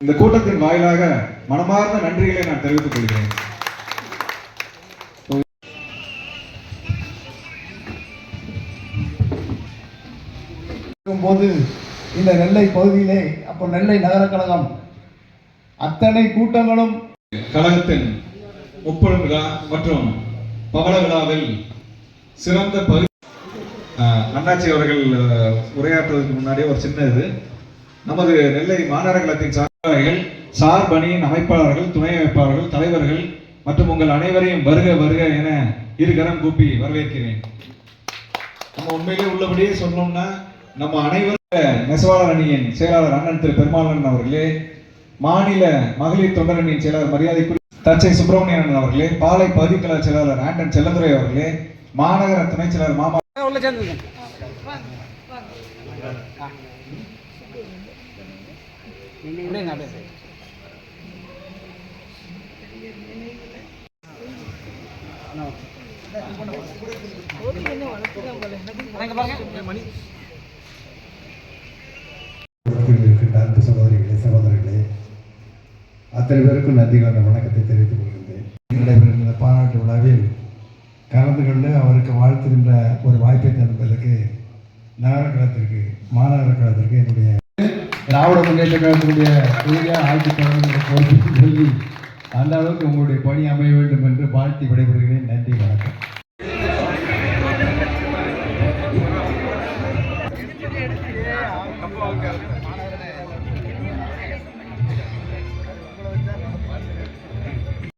இந்த கூட்டத்தின் வாயிலாக மனமார்ந்த நன்றிகளை நான் தெரிவித்துக் கொள்கிறேன். போது இந்த நெல்லை பகுதியிலே அப்போ நெல்லை நகர கழகம் அத்தனை கூட்டங்களும் கழகத்தின் முப்பெரும் விழா மற்றும் பவள விழாவில் சிறந்த பகுதி அண்ணாச்சி அவர்கள் உரையாற்றுவதற்கு முன்னாடியே ஒரு சின்ன இது. நமது நெல்லை மாநகர கழகத்தின் சார் சார்பணியின் அமைப்பாளர்கள் துணை அமைப்பாளர்கள் தலைவர்கள் மற்றும் உங்கள் அனைவரையும் வருக வருக என இருகரம் கூப்பி வரவேற்கிறேன். நம்ம உண்மையிலே உள்ளபடியே சொன்னோம்னா நம்ம அனைவரும் நெசவாளர் அணியின் செயலாளர் அண்ணன் திரு பெருமாளன் அவர்களே மாநில மகளிர் தொண்டர் அணியின் செயலாளர் மரியாதைக்குரிய தச்சை சுப்பிரமணியன் அவர்களே பாலை பகுதிக்கழக செயலாளர் ஆண்டன் செல்லதுரை அவர்களே மாநகர துணைச் செயலாளர் மாமா உலகில் இருக்கின்ற அன்பு சகோதரிகளே சகோதரர்களே அத்தனை பேருக்கும் நன்றி கலந்த வணக்கத்தை தெரிவித்துக் கொள்கின்றேன் நடைபெறுகின்ற இந்த பாராட்டு விழாவில் கலந்து கொண்டு அவருக்கு வாழ்த்துகின்ற ஒரு வாய்ப்பை தந்ததற்கு நகர கழகத்திற்கு மாநகர கழகத்திற்கு என்னுடைய திராவிட முன்னேற்ற கழகத்தினுடைய கொள்கையை ஆட்சி தலைவர் கோரிக்கை சொல்லி அந்த அளவுக்கு உங்களுடைய பணி அமைய வேண்டும் என்று வாழ்த்தி விடைபெறுகிறேன். நன்றி வணக்கம். Thank